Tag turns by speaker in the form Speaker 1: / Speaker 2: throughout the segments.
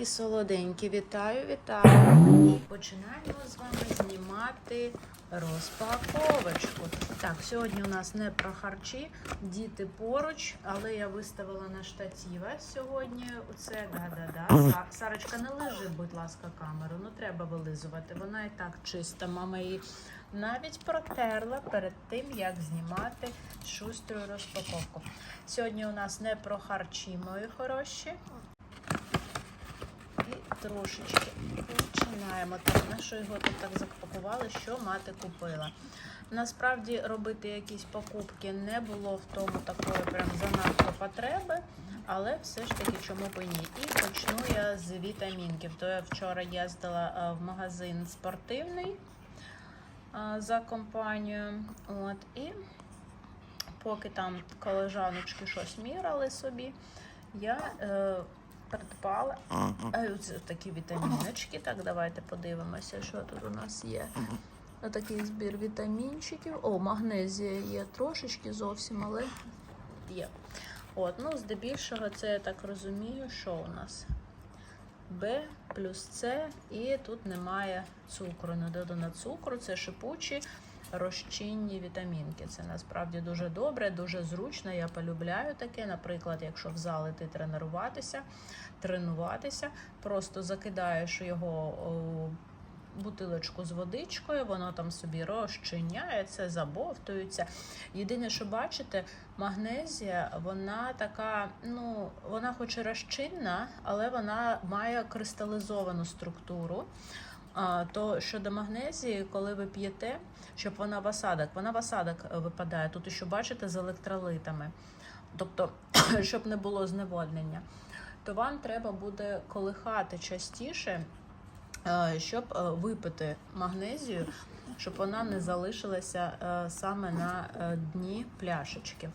Speaker 1: І солоденькі, вітаю, вітаю. Починаємо з вами знімати розпаковочку. Так, сьогодні у нас не про харчі, діти поруч, але я виставила на штатіва сьогодні. Оце да-да-да. Сарочка, не лежи, будь ласка, камеру. Ну треба вилизувати. Вона і так чиста. Мама її навіть протерла перед тим, як знімати шустру розпаковку. Сьогодні у нас не про харчі, мої хороші. І трошечки починаємо. Так, на що його тут так запакували, що мати купила. Насправді робити якісь покупки не було в тому такої прям занадто потреби, але все ж таки чому б і ні. І почну я з вітамінків. То я вчора їздила е, в магазин спортивний е, за компанію. От, і поки там колежаночки щось мірили собі, я е, придбала а ось такі вітаміночки. Так, давайте подивимося, що тут у нас є. Такий збір вітамінчиків. О, магнезія є трошечки зовсім, але є. От, ну, здебільшого, це я так розумію, що у нас Б плюс С, і тут немає цукру, не додано цукру, це шипучі розчинні вітамінки. Це насправді дуже добре, дуже зручно. Я полюбляю таке. Наприклад, якщо в зал іти тренуватися, тренуватися, просто закидаєш його у бутилочку з водичкою, воно там собі розчиняється, забовтується. Єдине, що бачите, магнезія, вона така, ну, вона хоч і розчинна, але вона має кристалізовану структуру. То щодо магнезії, коли ви п'єте, щоб вона в осадок, вона в осадок е, випадає. Тут ще бачите з електролитами. Тобто, щоб не було зневоднення, то вам треба буде колихати частіше, е, щоб е, випити магнезію, щоб вона не залишилася саме на дні пляшечки.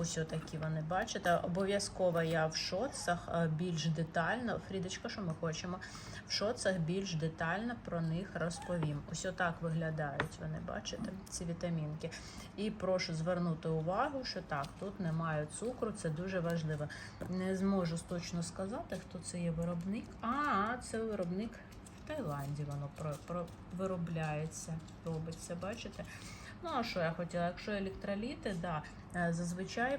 Speaker 1: Ось такі вони бачите. Обов'язково я в шоцах е, більш детально. Фрідочка, що ми хочемо? В шоцах більш детально про них розповім. Ось отак виглядають вони, бачите, ці вітамінки. І прошу звернути увагу, що так, тут немає цукру, це дуже важливо. Не зможу точно сказати, хто це є виробник. А, це виробник в Таїланді. Воно про, про виробляється, робиться, бачите? Ну, а що я хотіла? Якщо електроліти, да, зазвичай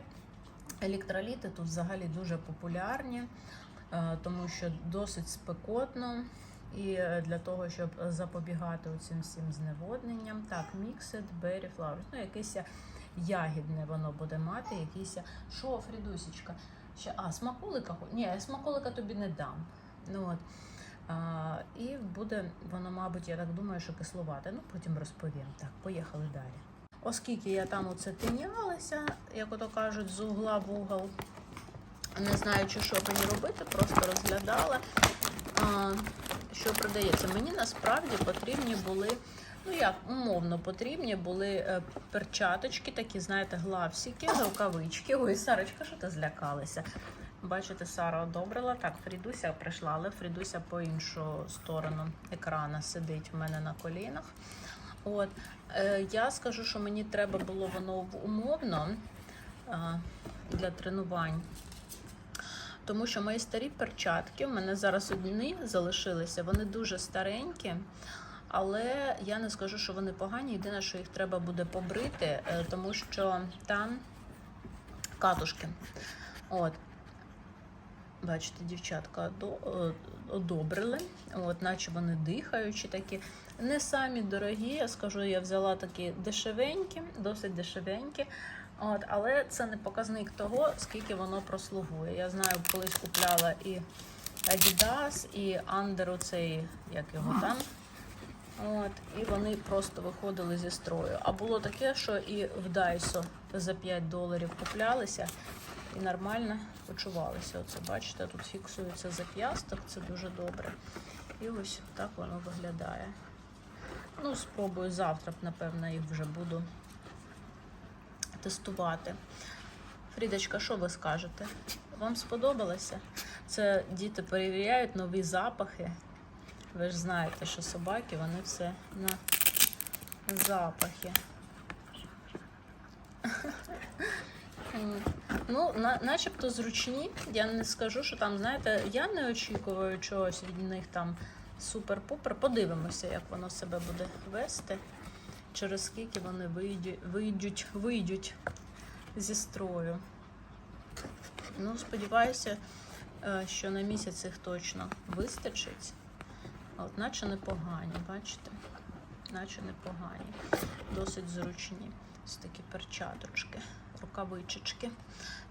Speaker 1: електроліти тут взагалі дуже популярні, е, тому що досить спекотно. І е, для того, щоб запобігати цим всім зневодненням, так, Mixed Berry Flowers, ну якесь ягідне воно буде мати, якийсь. Що, Фрідусічка? Ще, а, смаколика? Ні, смаколика тобі не дам. Ну, от. А, і буде воно, мабуть, я так думаю, що кисловате. Ну, потім розповім. Так, поїхали далі. Оскільки я там оце тинялася, як ото кажуть, з угла в угол, не знаючи, що мені робити, просто розглядала, що продається. Мені насправді потрібні були, ну як, умовно потрібні були е, перчаточки, такі, знаєте, главсики, рукавички. Ой, Сарочка, що ти злякалася? Бачите, Сара одобрила. Так, Фрідуся прийшла, але Фрідуся по іншу сторону екрана сидить в мене на колінах. От е, я скажу, що мені треба було воно умовно е, для тренувань. Тому що мої старі перчатки, в мене зараз одні залишилися, вони дуже старенькі, але я не скажу, що вони погані. Єдине, що їх треба буде побрити, е, тому що там катушки. От. Бачите, дівчатка е, одобрили, от, наче вони дихаючі такі. Не самі дорогі, я скажу, я взяла такі дешевенькі, досить дешевенькі. От, але це не показник того, скільки воно прослугує. Я знаю, колись купляла і Adidas, і Under оцей, як його там. От, і вони просто виходили зі строю. А було таке, що і в Daiso за 5 доларів куплялися і нормально почувалися. Оце бачите, тут фіксується зап'ясток, це дуже добре. І ось так воно виглядає. Ну, спробую завтра, напевно, їх вже буду тестувати. Фрідочка, що ви скажете? Вам сподобалося? Це діти перевіряють нові запахи. Ви ж знаєте, що собаки вони все на запахи. Ну, на, начебто зручні. Я не скажу, що там, знаєте, я не очікую чогось від них там супер-пупер. Подивимося, як воно себе буде вести, через скільки вони вийдуть, вийдуть, вийдуть зі строю. Ну, сподіваюся, е, що на місяць їх точно вистачить. От, наче непогані, бачите? Наче непогані. Досить зручні. Ось такі перчаточки, рукавичечки.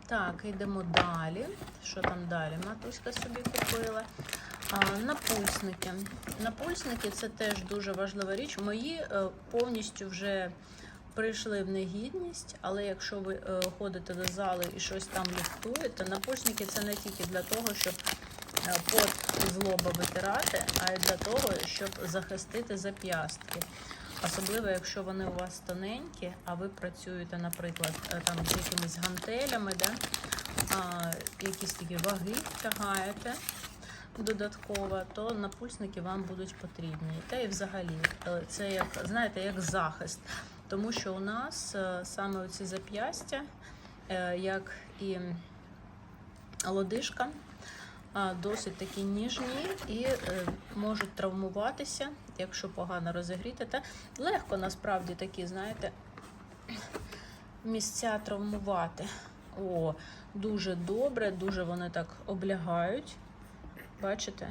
Speaker 1: Так, йдемо далі. Що там далі? Матуська собі купила. А, напульсники. Напульсники це теж дуже важлива річ. Мої е, повністю вже прийшли в негідність, але якщо ви е, ходите до зали і щось там ліфтуєте, напульсники це не тільки для того, щоб е, пот з лоба витирати, а й для того, щоб захистити зап'ястки. Особливо, якщо вони у вас тоненькі, а ви працюєте, наприклад, е, там з якимись гантелями, да? а, якісь такі ваги тягаєте додатково, то напульсники вам будуть потрібні. Та і взагалі, е, це як, знаєте, як захист. Тому що у нас е, саме оці зап'ястя, як і лодишка, досить такі ніжні і е, можуть травмуватися, якщо погано розігріти. Та легко насправді такі, знаєте, місця травмувати. О, дуже добре, дуже вони так облягають. Бачите?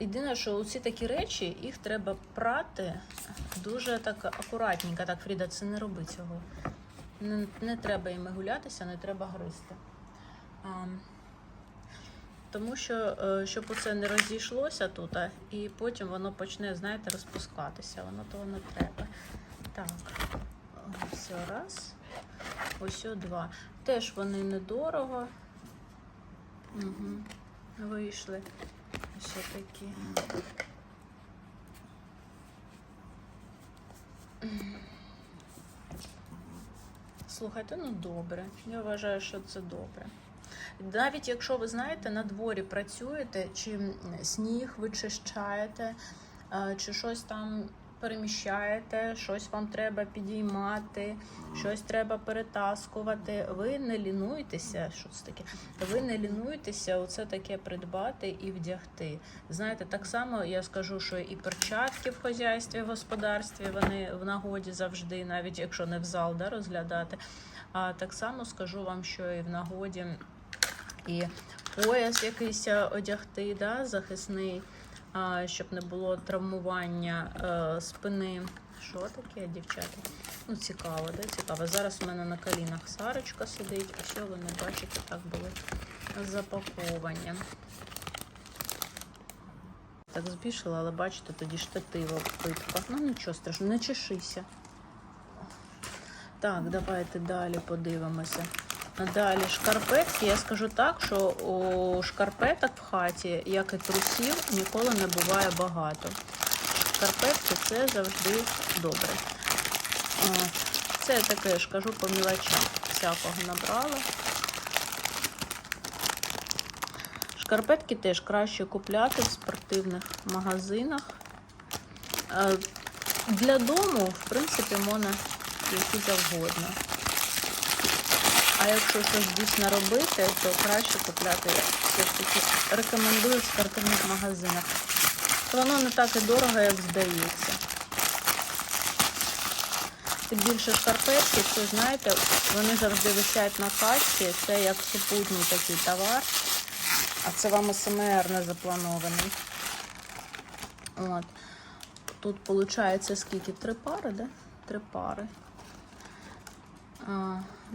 Speaker 1: Єдине, що оці такі речі, їх треба прати дуже так акуратненько. Так, Фріда, це не роби цього. Не, не треба іми гулятися, не треба гризти. Тому що, е, щоб оце не розійшлося тут, і потім воно почне, знаєте, розпускатися. Воно того не треба. Так, ось раз. Ось два. Теж вони недорого. Угу. Вийшли. Ще такі. Слухайте, ну добре. Я вважаю, що це добре. Навіть якщо ви знаєте, на дворі працюєте, чи сніг вичищаєте, е, чи щось там переміщаєте, щось вам треба підіймати, щось треба перетаскувати. Ви не лінуєтеся, що це таке? Ви не лінуєтеся оце таке придбати і вдягти. Знаєте, так само я скажу, що і перчатки в хазяйстві, в господарстві вони в нагоді завжди, навіть якщо не в зал да, розглядати. А так само скажу вам, що і в нагоді і пояс якийсь одягти, да, захисний, щоб не було травмування е, спини. Що таке, дівчата? Ну, цікаво, да? цікаво. Зараз у мене на колінах Сарочка сидить, а що ви не бачите, так були запаковані. Так збільшила, але бачите, тоді штатива питка. Ну нічого страшного, не чешися. Так, давайте далі подивимося. Далі шкарпетки. Я скажу так, що у шкарпеток в хаті, як і трусів, ніколи не буває багато. Шкарпетки це завжди добре. Це таке ж кажу по мілочам. Всякого набрала. Шкарпетки теж краще купляти в спортивних магазинах. Е, Для дому, в принципі, можна які завгодно. А якщо щось дійсно робити, то краще купляти все ж таки рекомендую в спортивних магазинах. Воно не так і дорого, як здається. Тим більше шкарпетки, це знаєте, вони завжди висять на касі, це як супутній такий товар, а це вам СМР не запланований. От. Тут виходить скільки? Три пари, да? Три пари.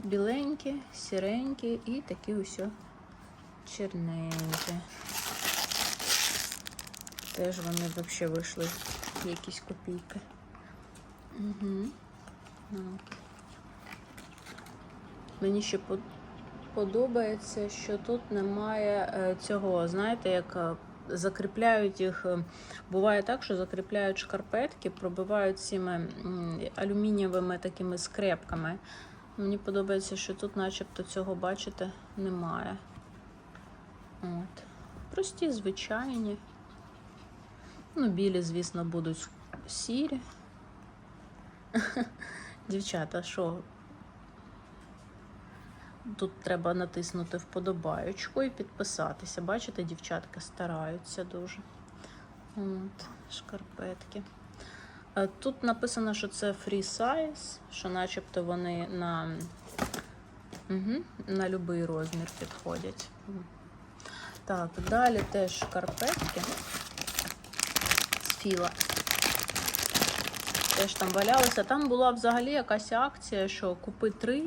Speaker 1: Біленькі, сіренькі і такі ось черненькі. Теж вони взагалі вийшли якісь копійки. Угу. Мені ще подобається, що тут немає е, цього, знаєте, як е, закріпляють їх. е, Буває так, що закріпляють шкарпетки, пробивають цими алюмінієвими такими скрепками. Мені подобається, що тут, начебто, цього, бачите, немає. От. Прості, звичайні. Ну, білі, звісно, будуть сірі. Дівчата, що? Тут треба натиснути вподобаючку і підписатися. Бачите, дівчатка стараються дуже. От, шкарпетки. Е, Тут написано, що це free size, що начебто вони на, угу, на будь-який розмір підходять. Так, далі теж шкарпетки з філа. Теж там валялися. Там була взагалі якась акція, що купи три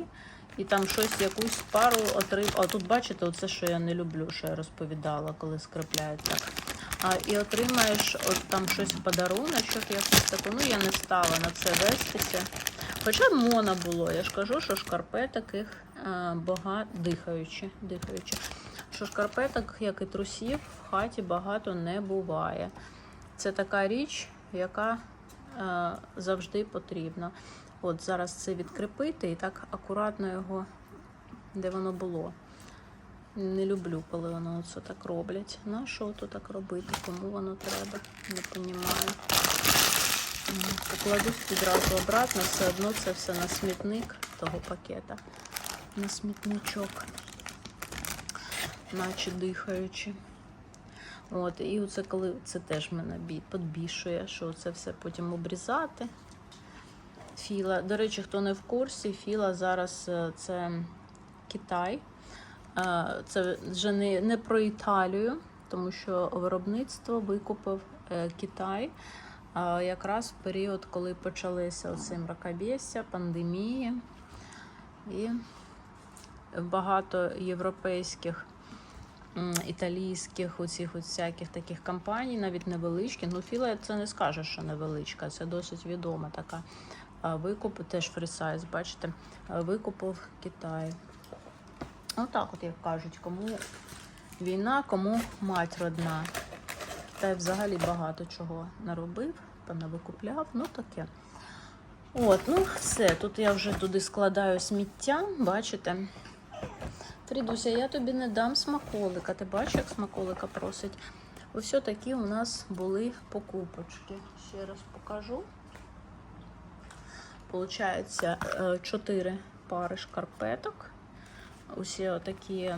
Speaker 1: і там щось, якусь пару отрив. А тут бачите, оце, що я не люблю, що я розповідала, коли скрепляють так. А, і отримаєш от там щось в подаруночок, якусь таку. Ну, я не стала на це вестися. Хоча моно було, я ж кажу, що шкарпеток їх багато дихаючи, дихаючи. Що шкарпеток, як і трусів, в хаті багато не буває. Це така річ, яка е, завжди потрібна. От зараз це відкріпити і так акуратно його, де воно було. Не люблю, коли воно це так роблять. На що то так робити? Кому воно треба? Не розумію. Покладу відразу обратно, все одно це все на смітник того пакета. На смітничок, наче дихаючи. От, і оце коли це теж мене підбішує, що це все потім обрізати. Філа. До речі, хто не в курсі, Філа зараз е, це Китай. Е, Це вже не, не про Італію, тому що виробництво викупив е, Китай якраз в період, коли почалися оці мракобєсся, пандемії. І багато європейських, італійських, оцих всяких таких компаній, навіть невеличких. Ну, Філа це не скаже, що невеличка, це досить відома така. Викуп теж фрісайз, бачите, викупив Китай. Отак, от як кажуть, кому війна, кому мать родна. Та й взагалі багато чого наробив, понавикупляв, ну таке. От, ну все, тут я вже туди складаю сміття, бачите. Фрідуся, я тобі не дам смаколика. Ти бачиш, як смаколика просить? Ось такі у нас були покупочки. Ще раз покажу. Получається 4 пари шкарпеток. Усі такі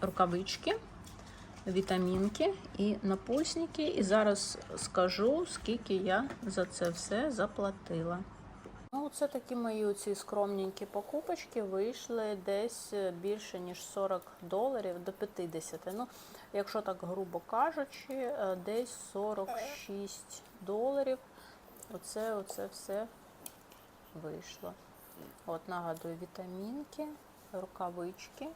Speaker 1: рукавички, вітамінки і напульсники. І зараз скажу, скільки я за це все заплатила. Ну, це такі мої ці скромненькі покупочки вийшли десь більше ніж 40 доларів до 50. Ну, якщо так грубо кажучи, е, десь 46 доларів. Оце, оце все вийшло. От нагадую, вітамінки, рукавички,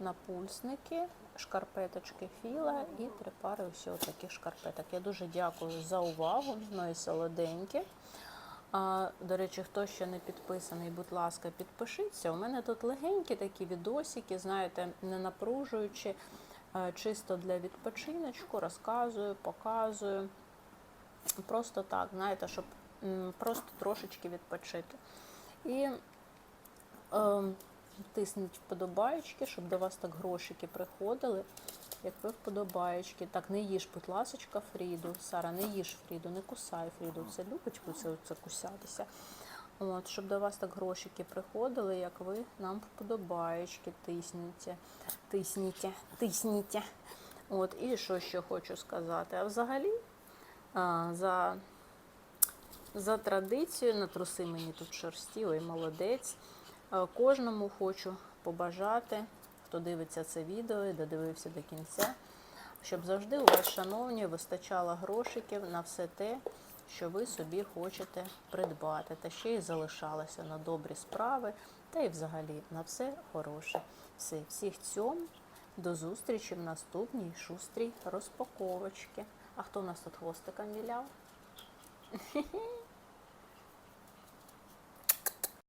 Speaker 1: напульсники, шкарпеточки філа і три пари усього таких шкарпеток. Я дуже дякую за увагу. Ну і солоденькі. А, до речі, хто ще не підписаний, будь ласка, підпишіться. У мене тут легенькі такі відосики, знаєте, не напружуючи, чисто для відпочиночку, розказую, показую. Просто так, знаєте, щоб просто трошечки відпочити. І е, тисніть вподобаєчки, щоб до вас так грошики приходили. Як ви вподобаєчки. Так, не їж, будь ласочка, Фріду. Сара, не їж Фріду, не кусай Фріду. Це любить це, це кусятися. От, щоб до вас так грошики приходили, як ви нам вподобаєчки тисніть. Тисніть, тисніть. От, і що ще хочу сказати? А взагалі, а, за, за традицією, на труси мені тут шерсті, ой, молодець. А, Кожному хочу побажати, хто дивиться це відео і додивився до кінця, щоб завжди у вас, шановні, вистачало грошиків на все те, що ви собі хочете придбати, та ще й залишалося на добрі справи, та й взагалі на все хороше. Все, всіх цьому. До зустрічі в наступній шустрій розпаковочці. А хто у нас тут хвостиком віляв?